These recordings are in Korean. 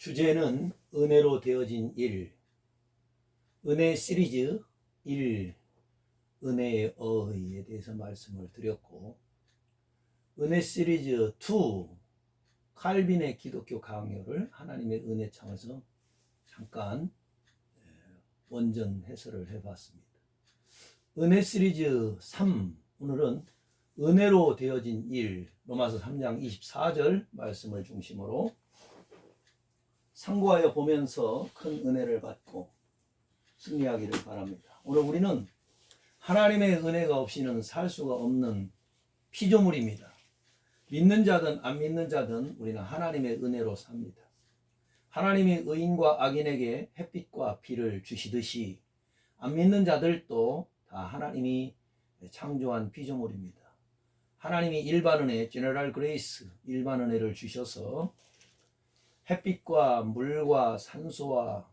주제는 은혜로 되어진 일, 은혜 시리즈 1, 은혜의 어의에 대해서 말씀을 드렸고, 은혜 시리즈 2, 칼빈의 기독교 강요를 하나님의 은혜 창에서 잠깐 에, 원전 해설을 해봤습니다. 은혜 시리즈 3, 오늘은 은혜로 되어진 일, 로마서 3장 24절 말씀을 중심으로 상고하여 보면서 큰 은혜를 받고 승리하기를 바랍니다. 오늘 우리는 하나님의 은혜가 없이는 살 수가 없는 피조물입니다. 믿는 자든 안 믿는 자든 우리는 하나님의 은혜로 삽니다. 하나님이 의인과 악인에게 햇빛과 비를 주시듯이 안 믿는 자들도 다 하나님이 창조한 피조물입니다. 하나님이 일반 은혜, 제너럴 그레이스, 일반 은혜를 주셔서 햇빛과 물과 산소와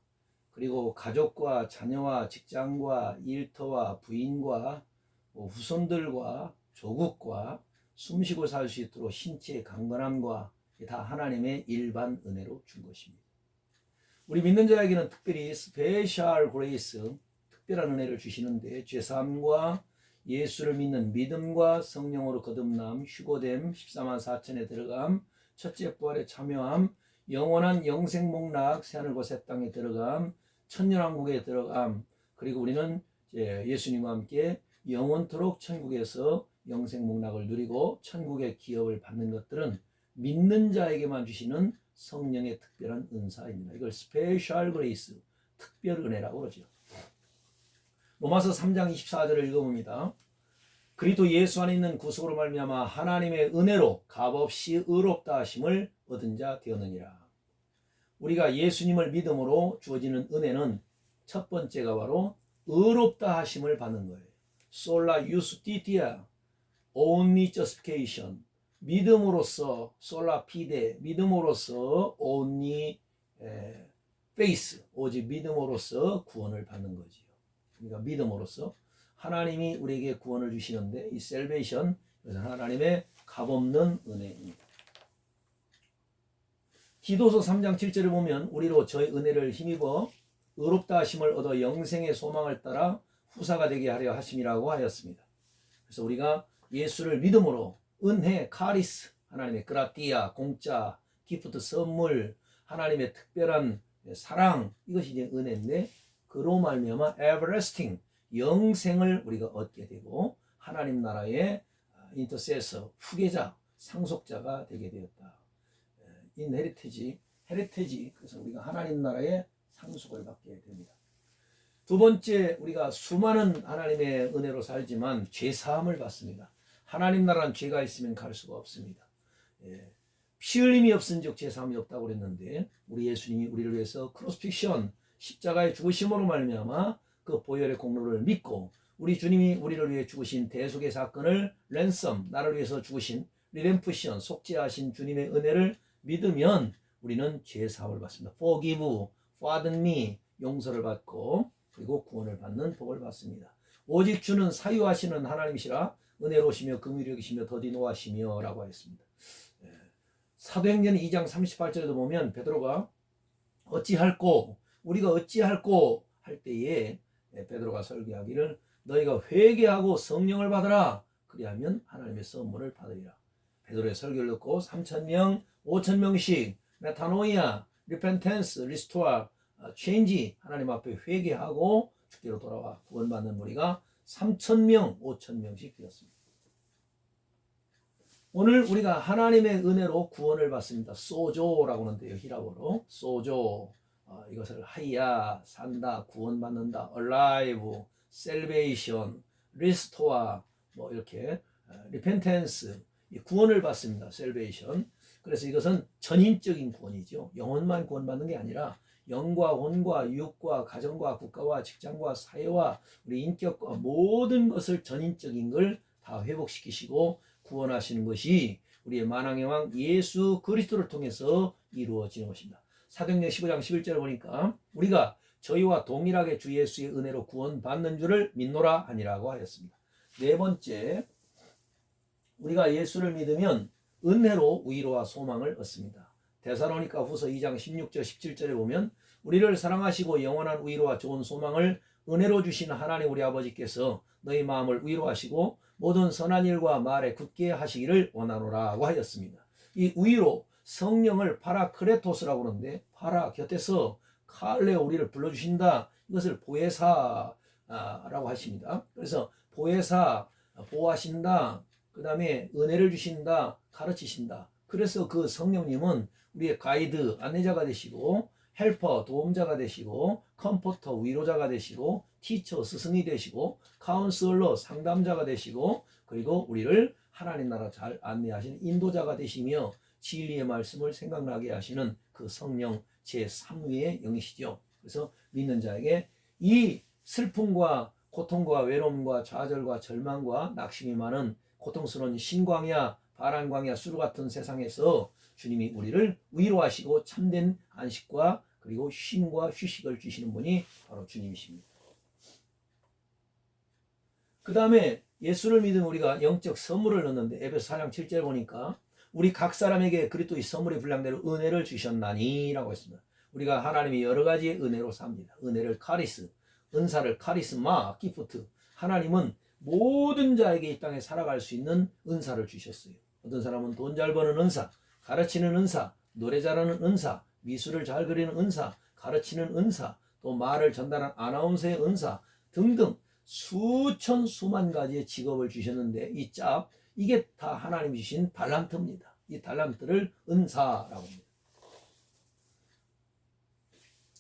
그리고 가족과 자녀와 직장과 일터와 부인과 뭐 후손들과 조국과 숨쉬고 살 수 있도록 신체의 강건함과 다 하나님의 일반 은혜로 준 것입니다. 우리 믿는 자에게는 특별히 스페셜 그레이스, 특별한 은혜를 주시는데 죄사함과 예수를 믿는 믿음과 성령으로 거듭남, 휴고됨, 14만 4천에 들어감, 첫째 부활에 참여함, 영원한 영생 목락 새하늘과 새 땅에 들어감 천년왕국에 들어감 그리고 우리는 예수님과 함께 영원토록 천국에서 영생 목락을 누리고 천국의 기업을 받는 것들은 믿는 자에게만 주시는 성령의 특별한 은사입니다. 이걸 스페셜 그레이스 특별 은혜라고 그러죠. 로마서 3장 24절을 읽어봅니다. 그리도 예수 안에 있는 구속으로 말미암아 하나님의 은혜로 값없이 의롭다 하심을 얻은 자 되었느니라. 우리가 예수님을 믿음으로 주어지는 은혜는 첫 번째가 바로 의롭다 하심을 받는 거예요. 솔라 유스티티아 only justification 믿음으로써 솔라 피데 믿음으로써 only faith 오직 믿음으로써 구원을 받는 거지요. 그러니까 믿음으로써 하나님이 우리에게 구원을 주시는데 이 셀베이션 그래서 하나님의 값없는 은혜입니다. 기도서 3장 7절을 보면 우리로 저의 은혜를 힘입어 의롭다 하심을 얻어 영생의 소망을 따라 후사가 되게 하려 하심이라고 하였습니다. 그래서 우리가 예수를 믿음으로 은혜, 카리스, 하나님의 그라티아, 공짜, 기프트, 선물, 하나님의 특별한 사랑 이것이 이제 은혜인데 그로 말미암아 everlasting 영생을 우리가 얻게 되고 하나님 나라의 인터세서 후계자, 상속자가 되게 되었다. 인 헤리티지, 헤리티지. 그래서 우리가 하나님 나라의 상속을 받게 됩니다. 두 번째, 우리가 수많은 하나님의 은혜로 살지만 죄 사함을 받습니다. 하나님 나라는 죄가 있으면 갈 수가 없습니다. 예. 피 흘림이 없은즉 죄 사함이 없다고 그랬는데 우리 예수님이 우리를 위해서 크로스픽션 십자가의 죽으심으로 말미암아 그 보혈의 공로를 믿고 우리 주님이 우리를 위해 죽으신 대속의 사건을 랜섬 나를 위해서 죽으신 리렘프션 속죄하신 주님의 은혜를 믿으면 우리는 죄 사함을 받습니다. forgive, pardon me 용서를 받고 그리고 구원을 받는 복을 받습니다. 오직 주는 사유하시는 하나님이시라 은혜로시며 긍휼이시며 더디 노하시며라고 하였습니다. 예. 사도행전 2장 38절에도 보면 베드로가 어찌할꼬 우리가 어찌할꼬 할 때에 예, 베드로가 설교하기를 너희가 회개하고 성령을 받으라 그리하면 하나님의 선물을 받으리라. 베드로의 설교를 듣고 3천 명, 5천 명씩 메타노이아, 리펜텐스, 리스토아, 체인지 하나님 앞에 회개하고 주께로 돌아와 구원받는 무리가 3천 명, 5천 명씩 되었습니다. 오늘 우리가 하나님의 은혜로 구원을 받습니다. 소조라고 하는데요. 히라보로 소조 어, 이것을 하야 산다 구원받는다 alive salvation restore 뭐 이렇게 repentance 구원을 받습니다. salvation 그래서 이것은 전인적인 구원이죠. 영혼만 구원받는 게 아니라 영과 혼과 육과 가정과 국가와 직장과 사회와 우리 인격과 모든 것을 전인적인 걸 다 회복시키시고 구원하시는 것이 우리의 만왕의 왕 예수 그리스도를 통해서 이루어지는 것입니다. 사도행전 15장 11절을 보니까 우리가 저희와 동일하게 주 예수의 은혜로 구원받는 줄을 믿노라 하니라고 하였습니다. 네 번째, 우리가 예수를 믿으면 은혜로 위로와 소망을 얻습니다. 데살로니가 후서 2장 16절 17절에 보면 우리를 사랑하시고 영원한 위로와 좋은 소망을 은혜로 주신 하나님 우리 아버지께서 너희 마음을 위로하시고 모든 선한 일과 말에 굳게 하시기를 원하노라고 하였습니다. 이 위로 성령을 파라크레토스라고 그러는데 파라 곁에서 칼레오 우리를 불러주신다. 이것을 보혜사라고 하십니다. 그래서 보혜사 보호하신다. 그 다음에 은혜를 주신다. 가르치신다. 그래서 그 성령님은 우리의 가이드 안내자가 되시고 헬퍼 도움자가 되시고 컴포터 위로자가 되시고 티처 스승이 되시고 카운슬러 상담자가 되시고 그리고 우리를 하나님 나라 잘 안내하시는 인도자가 되시며 진리의 말씀을 생각나게 하시는 그 성령 제3위의 영이시죠. 그래서 믿는 자에게 이 슬픔과 고통과 외로움과 좌절과 절망과 낙심이 많은 고통스러운 신광야, 바람광야, 수루 같은 세상에서 주님이 우리를 위로하시고 참된 안식과 그리고 쉼과 휴식을 주시는 분이 바로 주님이십니다. 그 다음에 예수를 믿은 우리가 영적 선물을 넣는데 에베소 4장 7절 보니까 우리 각 사람에게 그리스도의 선물의 분량대로 은혜를 주셨나니라고 했습니다. 우리가 하나님이 여러 가지의 은혜로 삽니다. 은혜를 카리스, 은사를 카리스마, 기프트. 하나님은 모든 자에게 이 땅에 살아갈 수 있는 은사를 주셨어요. 어떤 사람은 돈 잘 버는 은사, 가르치는 은사, 노래 잘하는 은사, 미술을 잘 그리는 은사, 가르치는 은사, 또 말을 전달하는 아나운서의 은사 등등 수천 수만 가지의 직업을 주셨는데 이 짭, 이게 다 하나님이 주신 달란트입니다. 이 달란트를 은사라고 합니다.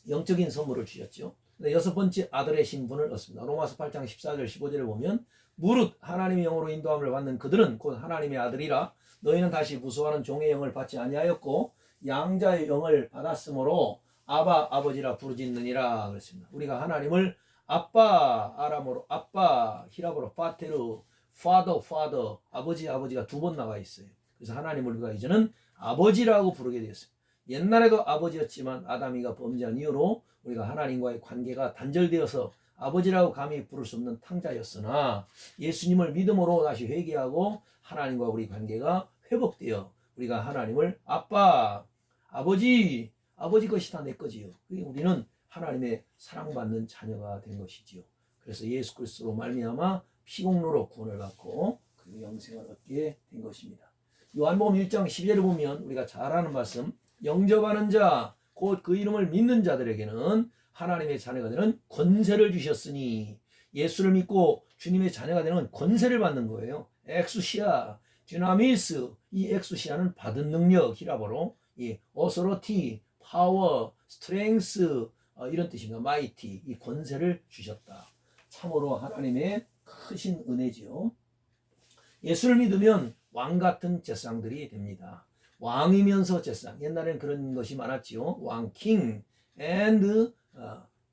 영적인 선물을 주셨죠. 여섯 번째 아들의 신분을 얻습니다. 로마서 8장 14절 15절을 보면 무릇 하나님의 영으로 인도함을 받는 그들은 곧 하나님의 아들이라 너희는 다시 무수하는 종의 영을 받지 아니하였고 양자의 영을 받았으므로 아바 아버지라 부르짖느니라 그랬습니다. 우리가 하나님을 아빠 아람어로 아빠 히라보로 파테르 father father 아버지 아버지가 두 번 나와 있어요. 그래서 하나님을 우리가 이제는 아버지라고 부르게 되었어요. 옛날에도 아버지였지만 아담이가 범죄한 이후로 우리가 하나님과의 관계가 단절되어서 아버지라고 감히 부를 수 없는 탕자였으나 예수님을 믿음으로 다시 회개하고 하나님과 우리 관계가 회복되어 우리가 하나님을 아빠, 아버지, 아버지 것이 다 내 거지요. 우리는 하나님의 사랑받는 자녀가 된 것이지요. 그래서 예수 그리스도로 말미암아 피공로로 구원을 받고 그 영생을 얻게 된 것입니다. 요한복음 1장 12절을 보면 우리가 잘 아는 말씀 영접하는 자, 곧 그 이름을 믿는 자들에게는 하나님의 자녀가 되는 권세를 주셨으니 예수를 믿고 주님의 자녀가 되는 권세를 받는 거예요. 엑수시아, 디나미스, 이 엑수시아는 받은 능력, 히라보로 이 오소로티, 파워, 스트렝스 어, 이런 뜻입니다. 마이티, 이 권세를 주셨다. 참으로 하나님의 크신 은혜지요. 예수를 믿으면 왕 같은 제상들이 됩니다. 왕이면서 제상. 옛날엔 그런 것이 많았지요. 왕, 킹, and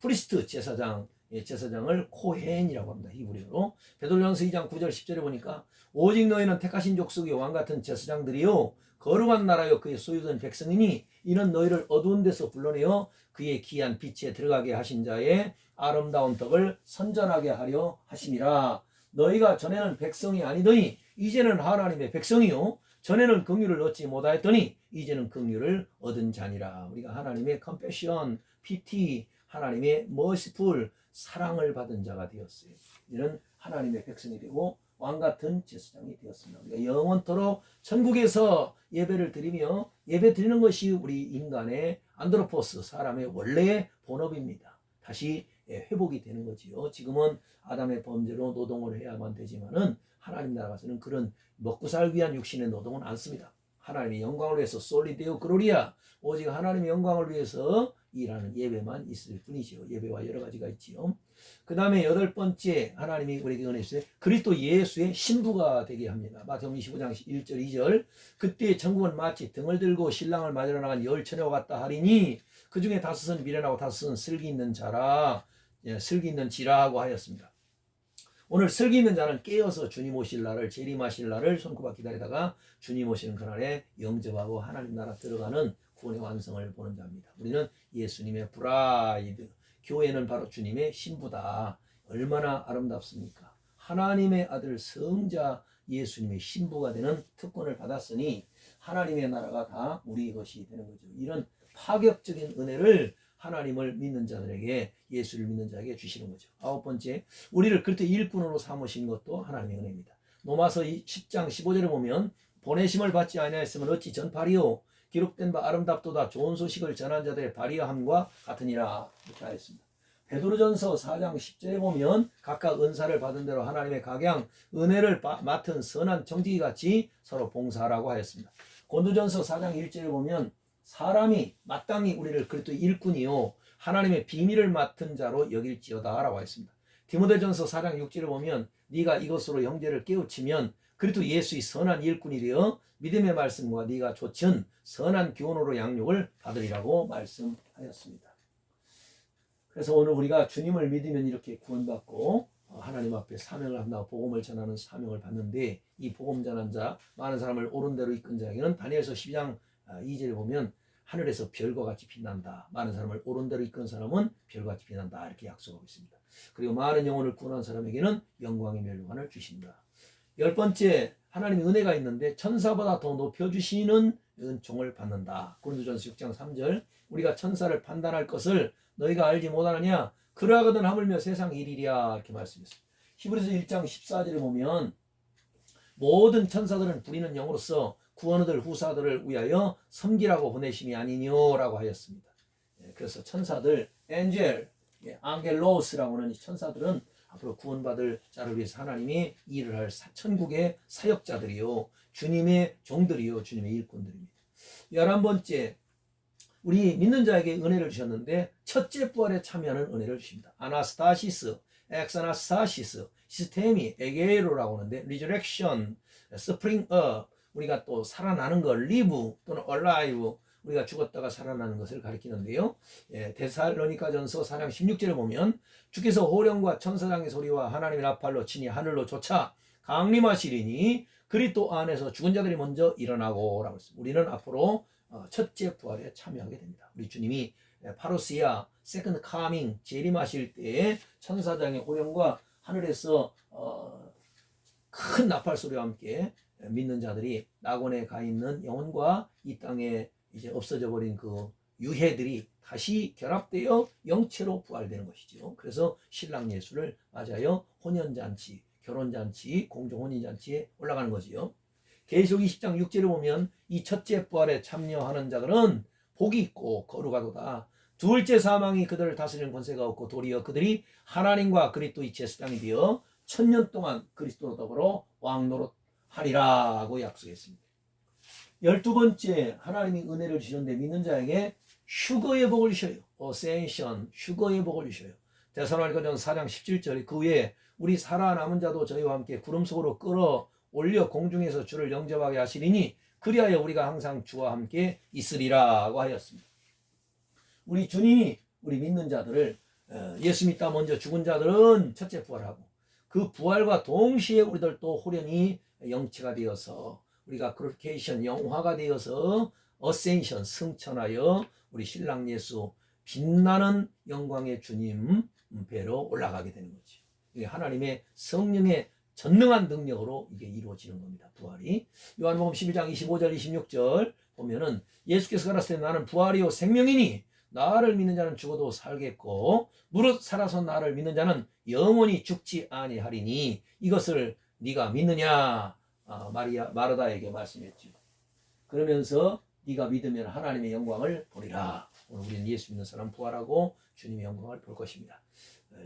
프리스트 제사장. 예, 제사장을 코헨이라고 합니다. 히브리어로. 베드로전서 2장 9절 10절에 보니까 오직 너희는 택하신 족속의 왕 같은 제사장들이요 거룩한 나라요 그의 소유된 백성이니 이는 너희를 어두운 데서 불러내어 그의 귀한 빛에 들어가게 하신 자의 아름다운 덕을 선전하게 하려 하심이라 너희가 전에는 백성이 아니더니 이제는 하나님의 백성이요 전에는 긍휼을 얻지 못하였더니 이제는 긍휼을 얻은 자니라 우리가 하나님의 컴패션, 피티, 하나님의 머시풀 사랑을 받은 자가 되었어요. 이는 하나님의 백성이 되고 왕 같은 제사장이 되었습니다. 우리가 영원토록 천국에서 예배를 드리며 예배 드리는 것이 우리 인간의 안드로포스 사람의 원래의 본업입니다. 다시 예, 회복이 되는 거지요. 지금은 아담의 범죄로 노동을 해야만 되지만은 하나님 나라에서는 그런 먹고 살기 위한 육신의 노동은 않습니다. 하나님의 영광을 위해서 솔리데오 그로리아 오직 하나님의 영광을 위해서 일하는 예배만 있을 뿐이죠. 예배와 여러 가지가 있지요. 그 다음에 여덟 번째 하나님이 우리에게 은혜 주세요. 그리스도 예수의 신부가 되게 합니다. 마태복음 25장 1절 2절 그때 전국은 마치 등을 들고 신랑을 맞으러 나간 열 처녀와 같다 하리니 그 중에 다섯은 미련하고 다섯은 슬기 있는 자라 예, 슬기 있는 지라고 하였습니다. 오늘 슬기 있는 자는 깨어서 주님 오실 날을 재림하실 날을 손꼽아 기다리다가 주님 오시는 그날에 영접하고 하나님 나라 들어가는 구원의 완성을 보는 자입니다. 우리는 예수님의 브라이드, 교회는 바로 주님의 신부다. 얼마나 아름답습니까? 하나님의 아들 성자 예수님의 신부가 되는 특권을 받았으니 하나님의 나라가 다 우리 것이 되는 거죠. 이런 파격적인 은혜를 하나님을 믿는 자들에게 예수를 믿는 자에게 주시는 거죠. 아홉 번째, 우리를 그렇게 일꾼으로 삼으신 것도 하나님의 은혜입니다. 로마서 10장 15절에 보면 보내심을 받지 아니하였으면 어찌 전파리요 기록된 바 아름답도다 좋은 소식을 전한 자들의 발의함과 같으니라 이렇게 하였습니다. 베드로전서 4장 10절에 보면 각각 은사를 받은 대로 하나님의 각양 은혜를 바- 맡은 선한 정직이 같이 서로 봉사하라고 하였습니다. 고도전서 4장 1절에 보면 사람이 마땅히 우리를 그리스도 일꾼이요 하나님의 비밀을 맡은 자로 여길지어다라고 했습니다. 디모데전서 4장 6절에 보면 네가 이것으로 형제를 깨우치면 그리스도 예수의 선한 일꾼이 되어 믿음의 말씀과 네가 조천 선한 교훈으로 양육을 받으리라고 말씀하였습니다. 그래서 오늘 우리가 주님을 믿으면 이렇게 구원받고 어, 하나님 앞에 사명을 한다고 복음을 전하는 사명을 받는데 이 복음 전한 자 많은 사람을 옳은 대로 이끈 자에게는 다니엘서 12장 2절에 보면 하늘에서 별과 같이 빛난다. 많은 사람을 옳은 대로 이끈 사람은 별과 같이 빛난다. 이렇게 약속하고 있습니다. 그리고 많은 영혼을 구원한 사람에게는 영광의 멸관을 주신다. 열 번째 하나님의 은혜가 있는데 천사보다 더 높여 주시는 은총을 받는다. 고린도전서 6장 3절 우리가 천사를 판단할 것을 너희가 알지 못하느냐 그러하거든 하물며 세상 일이랴 이렇게 말씀했습니다. 히브리서 1장 14절에 보면 모든 천사들은 부리는 영으로서 구원을 후사들을 위하여 섬기라고 보내심이 아니뇨라고 하였습니다. 예, 그래서 천사들 엔젤, 예, 앙겔로스라고 하는 이 천사들은 앞으로 구원받을 자를 위해서 하나님이 일을 할 사- 천국의 사역자들이요 주님의 종들이요 주님의 일꾼들입니다. 열한 번째 우리 믿는 자에게 은혜를 주셨는데 첫째 부활에 참여하는 은혜를 주십니다. 아나스타시스, 엑사나스타시스, 시스테미, 에게로라고 하는데 리저렉션, 스프링 업 우리가 또 살아나는 것, 리브 또는 얼라이브 우리가 죽었다가 살아나는 것을 가리키는데요. 예, 데살로니가전서 4장 16절에 보면 주께서 호령과 천사장의 소리와 하나님의 나팔로 친히 하늘로 쫓아 강림하시리니 그리스도 안에서 죽은 자들이 먼저 일어나고 라고 했습니다. 우리는 앞으로 어, 첫째 부활에 참여하게 됩니다. 우리 주님이 예, 파로시아 세컨드 카밍 재림하실 때에 천사장의 호령과 하늘에서 어, 큰 나팔 소리와 함께 믿는 자들이 낙원에 가 있는 영혼과 이 땅에 이제 없어져 버린 그 유해들이 다시 결합되어 영체로 부활되는 것이죠. 그래서 신랑 예수를 맞아요 혼연잔치, 결혼잔치, 공정혼인잔치에 올라가는 거지요. 계시록 20장 6절을 보면 이 첫째 부활에 참여하는 자들은 복이 있고 거룩하도다. 둘째 사망이 그들을 다스리는 권세가 없고 도리어 그들이 하나님과 그리스도의 제사장이 되어 천년 동안 그리스도로 더불어 왕노릇 하리라고 약속했습니다. 열두 번째 하나님이 은혜를 주시는데 믿는 자에게 휴거의 복을 주셔요. 어센션 휴거의 복을 주셔요. 대선할거전 4장 17절 그 후에 우리 살아남은 자도 저희와 함께 구름 속으로 끌어 올려 공중에서 주를 영접하게 하시리니 그리하여 우리가 항상 주와 함께 있으리라고 하였습니다. 우리 주님이 우리 믿는 자들을 어, 예수 믿다 먼저 죽은 자들은 첫째 부활하고 그 부활과 동시에 우리들 또 호련히 영체가 되어서 우리가 그로케이션 영화가 되어서 어센션 승천하여 우리 신랑 예수 빛나는 영광의 주님 배로 올라가게 되는 거죠. 이게 하나님의 성령의 전능한 능력으로 이게 이루어지는 겁니다. 부활이 요한복음 11장 25절 26절 보면은 예수께서 가라사대 나는 부활이요 생명이니 나를 믿는 자는 죽어도 살겠고 무릇 살아서 나를 믿는 자는 영원히 죽지 아니하리니 이것을 네가 믿느냐 아, 마리아 마르다에게 말씀했죠. 그러면서 네가 믿으면 하나님의 영광을 보리라. 오늘 우리는 예수 믿는 사람 부활하고 주님의 영광을 볼 것입니다.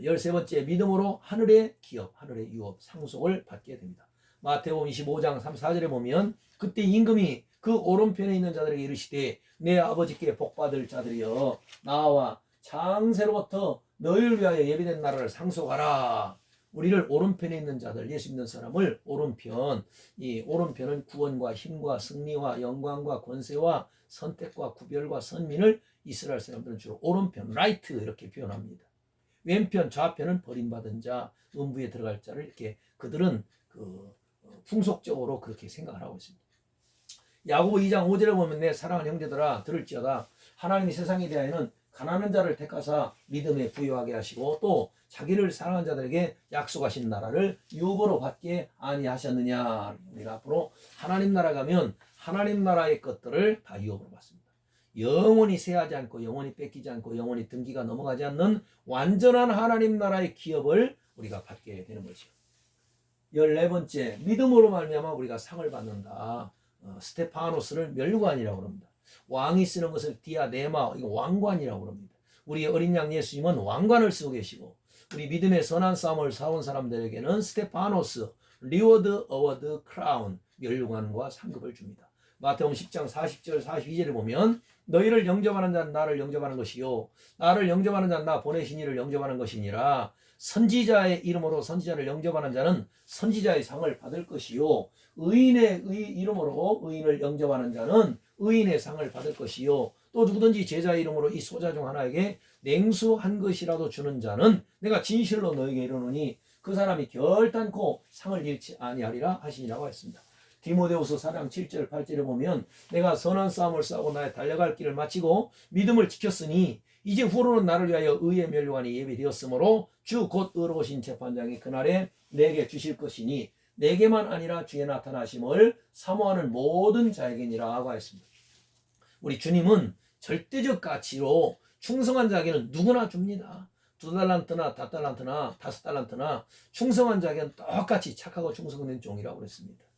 열세 번째 믿음으로 하늘의 기업, 하늘의 유업, 상속을 받게 됩니다. 마태복음 25장 3, 4절에 보면 그때 임금이 그 오른편에 있는 자들에게 이르시되 내 아버지께 복받을 자들이여 나와 장세로부터 너희를 위하여 예비된 나라를 상속하라. 우리를 오른편에 있는 자들, 예수 믿는 사람을 오른편, 이 오른편은 구원과 힘과 승리와 영광과 권세와 선택과 구별과 선민을 이스라엘 사람들은 주로 오른편, 라이트 이렇게 표현합니다. 왼편, 좌편은 버림받은 자, 음부에 들어갈 자를 이렇게 그들은 그 어, 풍속적으로 그렇게 생각을 하고 있습니다. 야고보 2장 5절에 보면 내 사랑하는 형제들아 들을지어다 하나님이 세상에 대하여는 가난한 자를 택하사 믿음에 부여하게 하시고 또 자기를 사랑하는 자들에게 약속하신 나라를 유보로 받게 아니하셨느냐. 우리가 앞으로 하나님 나라 가면 하나님 나라의 것들을 다 유업으로 받습니다. 영원히 쇠하지 않고 영원히 뺏기지 않고 영원히 등기가 넘어가지 않는 완전한 하나님 나라의 기업을 우리가 받게 되는 것이요. 열네 번째 믿음으로 말미암아 우리가 상을 받는다. 어, 스테파노스를 멸관이라고 합니다. 왕이 쓰는 것을 디아네마 이거 왕관이라고 합니다. 우리 어린 양 예수님은 왕관을 쓰고 계시고 우리 믿음의 선한 싸움을 사온 사람들에게는 스테파노스 리워드 어워드 크라운 멸관과 상급을 줍니다. 마태복음 10장 40절 42절에 보면 너희를 영접하는 자는 나를 영접하는 것이요. 나를 영접하는 자는 나 보내신 이를 영접하는 것이니라. 선지자의 이름으로 선지자를 영접하는 자는 선지자의 상을 받을 것이요. 의인의 의 이름으로 의인을 영접하는 자는 의인의 상을 받을 것이요. 또 누구든지 제자 이름으로 이 소자 중 하나에게 냉수 한 것이라도 주는 자는 내가 진실로 너에게 이르노니 그 사람이 결단코 상을 잃지 아니하리라 하시니라고 했습니다. 디모데후서 4장 7절 8절에 보면 내가 선한 싸움을 싸고 나의 달려갈 길을 마치고 믿음을 지켰으니 이제 후로는 나를 위하여 의의 멸류관이 예비되었으므로 주 곧 의로우신 재판장이 그날에 내게 주실 것이니 내게만 아니라 주의 나타나심을 사모하는 모든 자에게니라 하고 했습니다. 우리 주님은 절대적 가치로 충성한 자에게는 누구나 줍니다. 두 달란트나 다 달란트나 다섯 달란트나 충성한 자에게는 똑같이 착하고 충성된 종이라고 그랬습니다.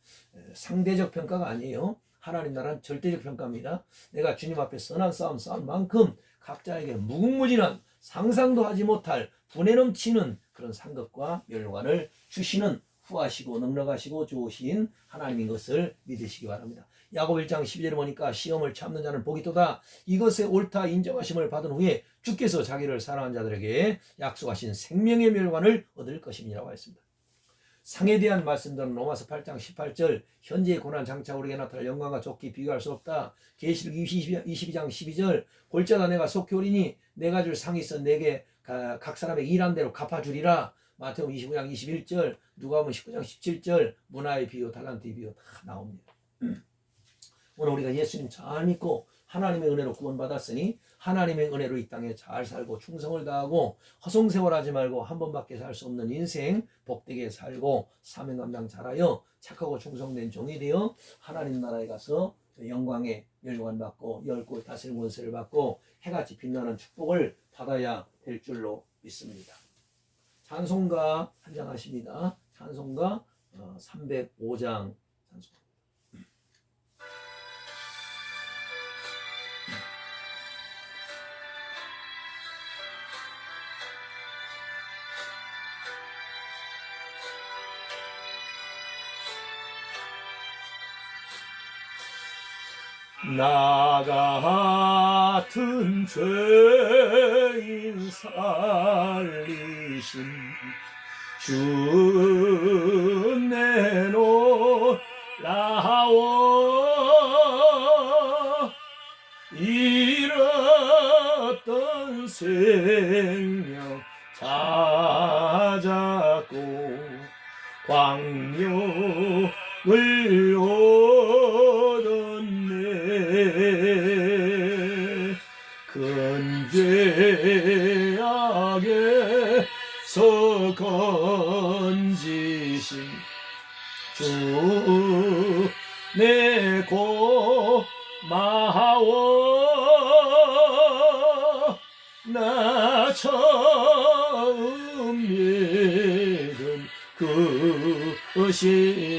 상대적 평가가 아니에요. 하나님 나라는 절대적 평가입니다. 내가 주님 앞에 선한 싸움 싸운 만큼 각자에게 무궁무진한 상상도 하지 못할 분에 넘치는 그런 상급과 멸관을 주시는 후하시고 넉넉하시고 좋으신 하나님인 것을 믿으시기 바랍니다. 야곱 1장 12절에 보니까 시험을 참는 자는 복이 또다 이것에 옳다 인정하심을 받은 후에 주께서 자기를 사랑한 자들에게 약속하신 생명의 멸관을 얻을 것임이라고 했습니다. 상에 대한 말씀들은 로마서 8장 18절 현재의 고난 장차 우리에게 나타날 영광과 좋게 비교할 수 없다. 계시록 22장 12절 골짜다 내가 속히 오리니 내가 줄 상이 있어 내게 각 사람의 일한 대로 갚아주리라. 마태복음 25장 21절 누가복음 19장 17절 문화의 비유 달란트의 비유 다 나옵니다. 오늘 우리가 예수님 잘 믿고 하나님의 은혜로 구원받았으니 하나님의 은혜로 이 땅에 잘 살고 충성을 다하고 허송세월하지 말고 한 번밖에 살 수 없는 인생 복되게 살고 사명 감당 잘하여 착하고 충성된 종이 되어 하나님 나라에 가서 영광의 멸관 받고 열골 다스림 권세를 받고 해같이 빛나는 축복을 받아야 될 줄로 믿습니다. 찬송가 한 장 하십니다. 찬송가 305장 나 같은 죄인 살리신 주 내 고마워. 나 처음 믿은 그 시간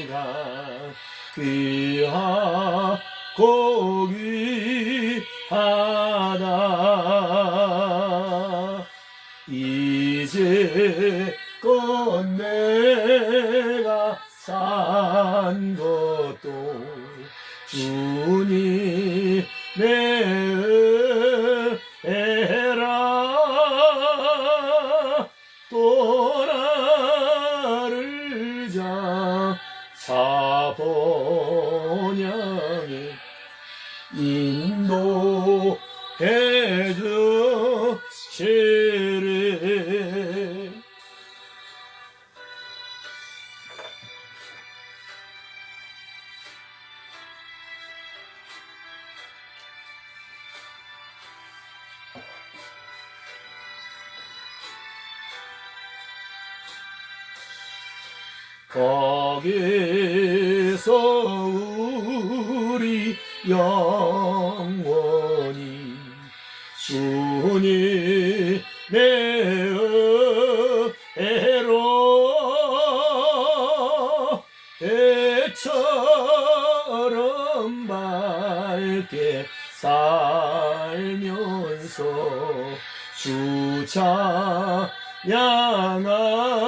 영원히 주님의 은혜로 배처럼 밝게 살면서 주차 향하